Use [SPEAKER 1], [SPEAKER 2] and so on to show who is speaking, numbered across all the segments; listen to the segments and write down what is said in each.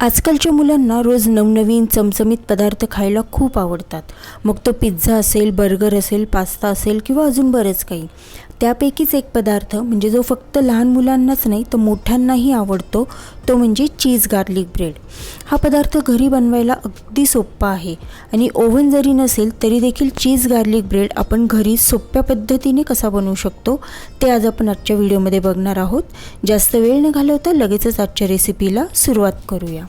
[SPEAKER 1] आजकालच्या मुलांना रोज नवनवीन चमचमीत पदार्थ खायला खूप आवडतात. मग तो पिझ्झा असेल बर्गर असेल पास्ता असेल किंवा अजून बरंच काही. त्यापैकीच एक पदार्थ म्हणजे जो फक्त लहान मुलांनाच नाही तर मोठ्यांनाही आवडतो तो म्हणजे चीज गार्लिक ब्रेड. हा पदार्थ घरी बनवायला अगदी सोप्पा आहे. आणि ओव्हन जरी नसेल तरी देखील चीज गार्लिक ब्रेड आपण घरी सोप्या पद्धतीने कसा बनवू शकतो ते आज आपण आजच्या व्हिडिओमध्ये बघणार आहोत. जास्त वेळ न घालवता लगेचच आजच्या रेसिपीला सुरुवात करूया.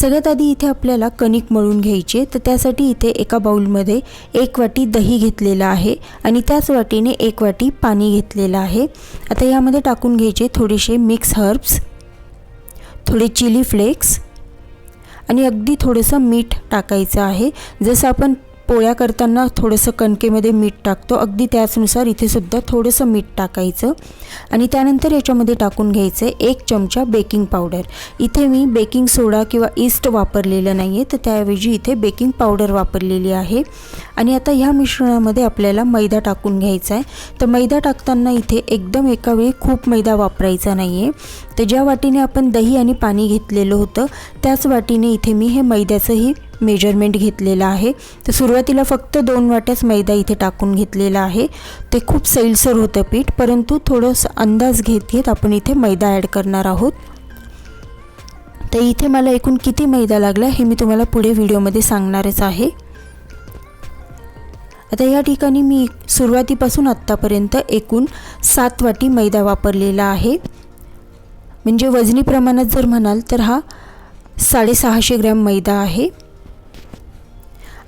[SPEAKER 1] सगळ्यात आधी इथे आपल्याला कणिक मळून घ्यायचे तर त्यासाठी इथे एका बाऊलमध्ये एक वाटी दही घेतलेलं आहे आणि त्याच वाटीने एक वाटी पाणी घेतलेलं आहे. आता यामध्ये टाकून घ्यायचे थोडेसे मिक्स हर्ब्स थोडे चिली फ्लेक्स आणि अगदी थोडंसं मीठ टाकायचं आहे. जसं आपण पोळ्या करताना थोडंसं कणकेमध्ये मीठ टाकतो. अगदी त्याचनुसार इथे सुद्धा थोडंसं मीठ टाकायचं. आणि त्यानंतर याच्यामध्ये टाकून घ्यायचं आहे एक चमचा बेकिंग पावडर. इथे मी बेकिंग सोडा किंवा ईस्ट वापरलेलं नाही आहे तर त्याऐवजी इथे बेकिंग पावडर वापरलेली आहे. आणि आता ह्या मिश्रणामध्ये आपल्याला मैदा टाकून घ्यायचा आहे. तर मैदा टाकताना इथे एकदम एका वेळी खूप मैदा वापरायचा नाही आहे तर ज्या वाटीने आपण दही आणि पाणी घेतलेलं होतं त्याच वाटीने इथे मी हे मैद्याचंही मेजरमेंट घेतलेलं आहे. तर सुरुवातीला फक्त दोन वाट्याच मैदा इथे टाकून घेतलेला आहे. ते खूप सैलसर होतं पीठ परंतु थोडंसं अंदाज घेत घेत आपण इथे मैदा ॲड करणार आहोत. तर इथे मला एकूण किती मैदा लागला हे मी तुम्हाला पुढे व्हिडिओमध्ये सांगणारच आहे. आता या ठिकाणी मी सुरुवातीपासून आत्तापर्यंत एकूण सात वाटी मैदा वापरलेला आहे. म्हणजे वजनी प्रमाणात जर म्हणाल तर हा साडेसहाशे ग्रॅम मैदा आहे.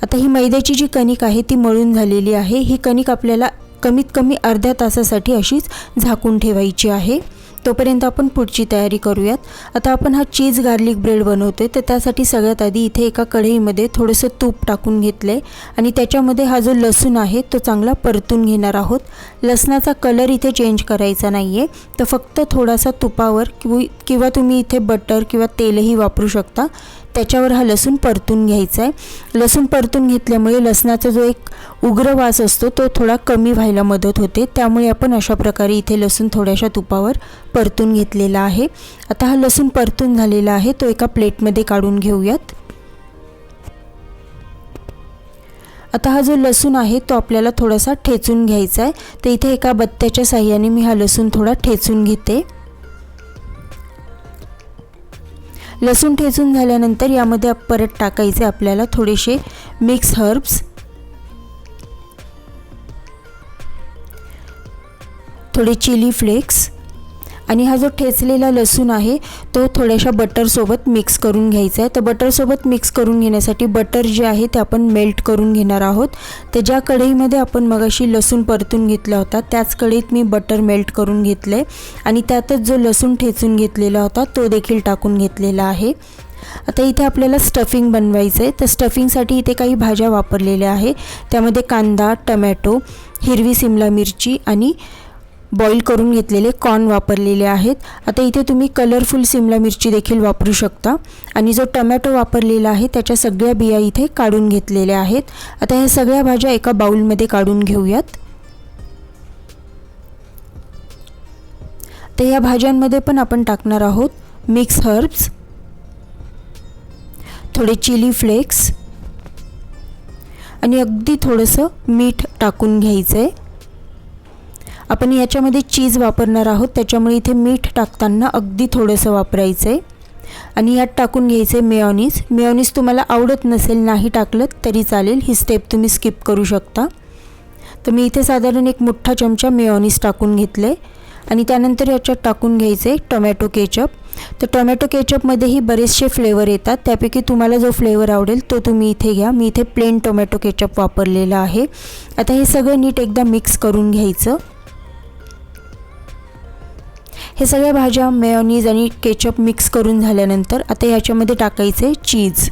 [SPEAKER 1] आता ही मैद्याची जी कणिक आहे ती मळून झालेली आहे. ही कणिक आपल्याला कमीत कमी अर्ध्या तासासाठी अशीच झाकून ठेवायची आहे. तोपर्यंत आपण पुढची तयारी करूयात. आता आपण हा चीज गार्लिक ब्रेड बनवतो आहे तर त्यासाठी सगळ्यात आधी इथे एका कढईमध्ये थोडंसं तूप टाकून घेतलं आहे आणि त्याच्यामध्ये हा जो लसूण आहे तो चांगला परतून घेणार आहोत. लसणाचा कलर इथे चेंज करायचा नाही आहे तर फक्त थोडासा तुपावर किंवा किंवा तुम्ही इथे बटर किंवा तेलही वापरू शकता. त्याच्यावर हा लसूण परतून घ्यायचा आहे. लसूण परतून घेतल्यामुळे लसणाचा जो एक उग्र वास असतो तो थोडा कमी व्हायला मदत होते. त्यामुळे आपण अशा प्रकारे इथे लसूण थोड्याशा तुपावर परतून घेतलेला आहे. आता हा लसूण परतून झालेला आहे. तो एका प्लेटमध्ये काढून घेऊयात. आता हा जो लसूण आहे तो आपल्याला थोडासा ठेचून घ्यायचा आहे. तर इथे एका बत्त्याच्या साह्याने मी हा लसूण थोडा ठेचून घेते. लसूण ठेचून झाल्यानंतर यामध्ये परत टाकायचे आपल्याला थोडेसे मिक्स हर्ब्स. थोडे चिली फ्लेक्स. आणि हा जो ठेचलेला लसूण आहे तो थोड्याशा बटरसोबत मिक्स करून घ्यायचा आहे. तर बटरसोबत मिक्स करून घेण्यासाठी बटर जे आहे ते आपण मेल्ट करून घेणार आहोत. तर ज्या कढईमध्ये आपण मगाशी लसूण परतून घेतला होता त्याच कढईत मी बटर मेल्ट करून घेतलं आहे आणि त्यातच जो लसूण ठेचून घेतलेला होता तो देखील टाकून घेतलेला आहे. आता इथे आपल्याला स्टफिंग बनवायचं आहे. तर स्टफिंगसाठी इथे काही भाज्या वापरलेल्या आहे. त्यामध्ये कांदा टमॅटो हिरवी सिमला मिरची आणि बॉईल करून घेतलेले कॉर्न वापरलेले आहेत. आता इथे तुम्ही कलरफुल सिमला मिरची देखील वापरू शकता. आणि जो टमॅटो वापरलेला आहे त्याच्या सगळ्या बिया इथे काढून घेतलेल्या आहेत. आता ह्या सगळ्या भाज्या एका बाउलमध्ये काढून घेऊयात. तर या भाज्यांमध्ये पण आपण टाकणार आहोत मिक्स हर्ब्स थोडे चिली फ्लेक्स आणि अगदी थोडंसं मीठ टाकून घ्यायचं आहे आपण याच्यामध्ये चीज वापरणार आहोत. त्याच्यामुळे इथे मीठ टाकताना अगदी थोडंसं वापरायचं आहे आणि यात टाकून घ्यायचं आहे मेयोनीज. मेयोनीज तुम्हाला आवडत नसेल नाही टाकलं तरी चालेल. ही स्टेप तुम्ही स्किप करू शकता. तर मी इथे साधारण एक मोठा चमचा मेयोनीज टाकून घेतलं आणि त्यानंतर याच्यात टाकून घ्यायचे टोमॅटो केचप. तर टोमॅटो केचपमध्येही बरेचसे फ्लेवर येतात. त्यापैकी तुम्हाला जो फ्लेवर आवडेल तो तुम्ही इथे घ्या. मी इथे प्लेन टोमॅटो केचप वापरलेलं आहे. आता हे सगळं नीट एकदा मिक्स करून घ्यायचं. हे सगळ्या भाज्या मेयोनीज आणि केचप मिक्स करून झाल्यानंतर आता ह्याच्यामध्ये टाकायचे चीज.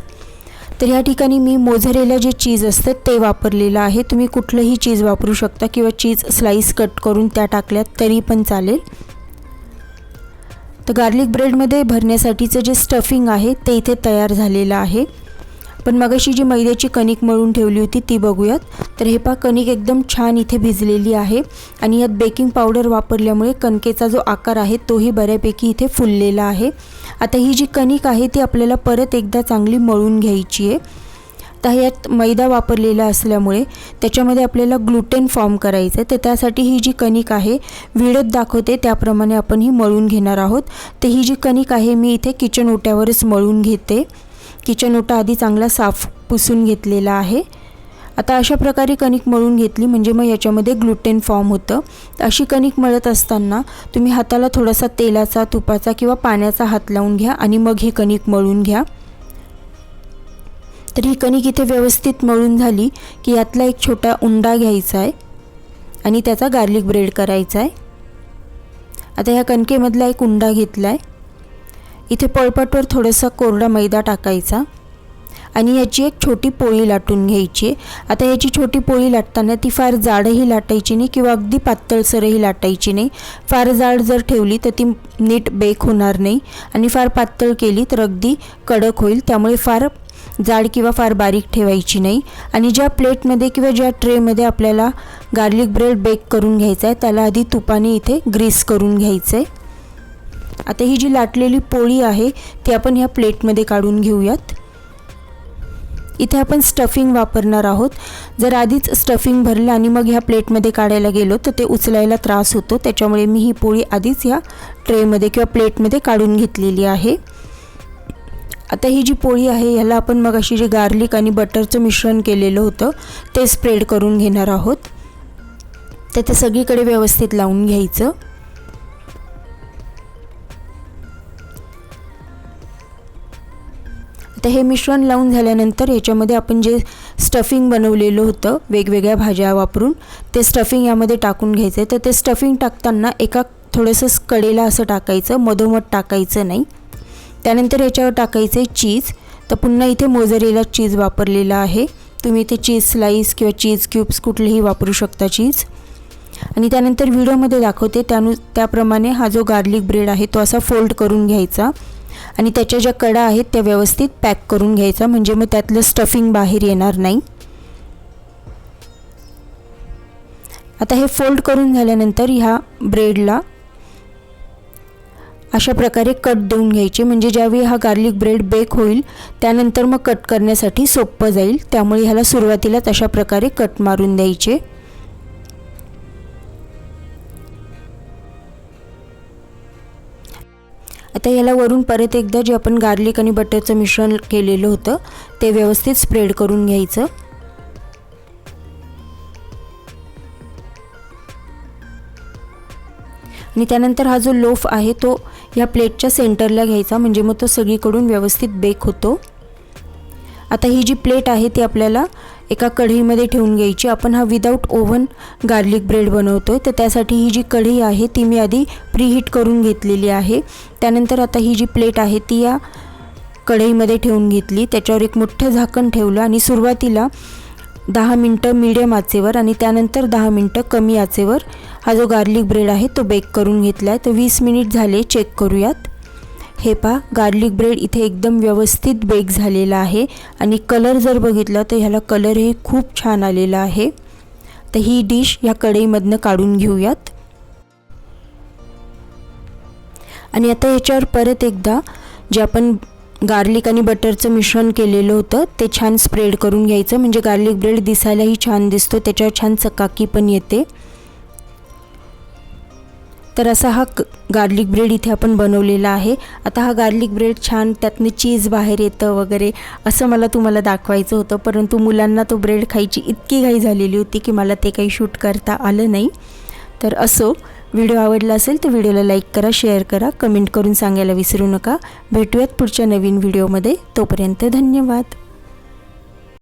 [SPEAKER 1] तर ह्या ठिकाणी मी मोझरेला जे चीज असतं ते वापरलेलं आहे. तुम्ही कुठलंही चीज वापरू शकता किंवा चीज स्लाईस कट करून त्या टाकल्यात तरी पण चालेल. तर गार्लिक ब्रेडमध्ये भरण्यासाठीचं जे स्टफिंग आहे ते इथे तयार झालेलं आहे. पण मगाशी जी मैद्याची कणिक मळून ठेवली होती ती बघूयात. तर हे पा कणिक एकदम छान इथे भिजलेली आहे आणि यात बेकिंग पावडर वापरल्यामुळे कणकेचा जो आकार आहे तोही बऱ्यापैकी इथे फुललेला आहे. आता ही जी कणिक आहे ती आपल्याला परत एकदा चांगली मळून घ्यायची आहे. तर यात मैदा वापरलेला असल्यामुळे त्याच्यामध्ये आपल्याला ग्लुटेन फॉर्म करायचं आहे. तर त्यासाठी ही जी कणिक आहे व्हिडिओत दाखवते त्याप्रमाणे आपण ही मळून घेणार आहोत. तर ही जी कणिक आहे मी इथे किचन ओट्यावरच मळून घेते. किचन ओटा आधी चांगला साफ पुसून घेतलेला आहे. आता अशा प्रकारे कणिक मळून घेतली म्हणजे मग याच्यामध्ये ग्लुटेन फॉर्म होतं. अशी कणिक मळत असताना तुम्ही हाताला थोडासा तेलाचा तुपाचा किंवा पाण्याचा हात लावून घ्या आणि मग ही कणिक मळून घ्या. तर ही कणिक इथे व्यवस्थित मळून झाली की यातला एक छोटा उंडा घ्यायचा आहे आणि त्याचा गार्लिक ब्रेड करायचा आहे. आता ह्या कणकेमधला एक उंडा घेतला आहे इथे पळपटवर थोडासा कोरडा मैदा टाकायचा. आणि याची एक छोटी पोळी लाटून घ्यायची. आता याची छोटी पोळी लाटताना ती फार जाडही लाटायची नाही किंवा अगदी पातळसरही लाटायची नाही. फार जाड जर ठेवली तर ती नीट बेक होणार नाही. आणि फार पातळ केली तर अगदी कडक होईल. त्यामुळे फार जाड किंवा फार बारीक ठेवायची नाही. आणि ज्या प्लेटमध्ये किंवा ज्या ट्रेमध्ये आपल्याला गार्लिक ब्रेड बेक करून घ्यायचा आहे त्याला आधी तुपाने इथे ग्रीस करून घ्यायचं. आहे आता ही जी लाटलेली पोळी आहे ती आपण ह्या प्लेटमध्ये काढून घेऊयात. इथे आपण स्टफिंग वापरणार आहोत. जर आधीच स्टफिंग भरलं आणि मग ह्या प्लेटमध्ये काढायला गेलो तर ते उचलायला त्रास होतो. त्याच्यामुळे मी ही पोळी आधीच ह्या ट्रेमध्ये किंवा प्लेटमध्ये काढून घेतलेली आहे. आता ही जी पोळी आहे ह्याला आपण मग अशी जे गार्लिक आणि बटरचं मिश्रण केलेलं होतं ते स्प्रेड करून घेणार आहोत. तर ते सगळीकडे व्यवस्थित लावून घ्यायचं. आता हे मिश्रण लावून झाल्यानंतर याच्यामध्ये आपण जे स्टफिंग बनवलेलं होतं वेगवेगळ्या भाज्या वापरून ते स्टफिंग यामध्ये टाकून घ्यायचं आहे तर ते स्टफिंग टाकताना एका थोडंसं कडेला असं टाकायचं मधोमध टाकायचं नाही. त्यानंतर याच्यावर टाकायचं आहे चीज तर पुन्हा इथे मोजरेला चीज वापरलेला आहे. तुम्ही इथे चीज स्लाईस किंवा चीज क्यूब्स कुठलेही वापरू शकता चीज आणि त्यानंतर व्हिडिओमध्ये दाखवते त्यानु त्याप्रमाणे हा जो गार्लिक ब्रेड आहे तो असा फोल्ड करून घ्यायचा. आणि त्याच्या ज्या कडा आहेत त्या व्यवस्थित पॅक करून घ्यायचा. म्हणजे मग त्यातलं स्टफिंग बाहेर येणार नाही. आता हे फोल्ड करून झाल्यानंतर ह्या ब्रेडला अशा प्रकारे कट देऊन घ्यायचे. म्हणजे ज्यावेळी हा गार्लिक ब्रेड बेक होईल त्यानंतर मग कट करण्यासाठी सोपं जाईल. त्यामुळे ह्याला सुरुवातीलाच अशा प्रकारे कट मारून द्यायचे. आता याला वरून परत एकदा जे आपण गार्लिक आणि बटरचं मिश्रण केलेलं होतं ते व्यवस्थित स्प्रेड करून घ्यायचं. आणि त्यानंतर हा जो लोफ आहे तो ह्या प्लेटच्या सेंटरला घ्यायचा म्हणजे मग तो सगळीकडून व्यवस्थित बेक होतो. आता ही जी प्लेट आहे ती आपल्याला एका कढईमध्ये ठेवून घ्यायची. आपण हा विदाऊट ओव्हन गार्लिक ब्रेड बनवतो आहे तर त्यासाठी ही जी कढई आहे ती मी आधी प्रीहीट करून घेतलेली आहे. त्यानंतर आता ही जी प्लेट आहे ती या कढईमध्ये ठेवून घेतली. त्याच्यावर एक मोठं झाकण ठेवलं आणि सुरुवातीला दहा मिनटं मीडियम आचेवर आणि त्यानंतर दहा मिनटं कमी आचेवर हा जो गार्लिक ब्रेड आहे तो बेक करून घेतला आहे तर वीस मिनिट झाले चेक करूयात. हे पहा गार्लिक ब्रेड इथे एकदम व्यवस्थित बेक झालेला आहे. आणि कलर जर बघितला तर ह्याला कलर हे खूप छान आलेला आहे. तर ही डिश ह्या कढईमधनं काढून घेऊयात. आणि आता याच्यावर परत एकदा जे आपण गार्लिक आणि बटरचं मिश्रण केलेलं होतं ते छान स्प्रेड करून घ्यायचं. म्हणजे गार्लिक ब्रेड दिसायलाही छान दिसतो त्याच्यावर छान चकाकी पण येते. तर असा हा गार्लिक ब्रेड इथे आपण बनवलेला आहे. आता हा गार्लिक ब्रेड छान त्यातनं चीज बाहेर येतं वगैरे असं मला तुम्हाला दाखवायचं होतं. परंतु मुलांना तो ब्रेड खायची इतकी घाई झालेली होती की मला ते काही शूट करता आलं नाही. तर असो व्हिडिओ आवडला असेल तर व्हिडिओला लाईक करा शेअर करा कमेंट करून सांगायला विसरू नका. भेटूयात पुढच्या नवीन व्हिडिओमध्ये तोपर्यंत धन्यवाद.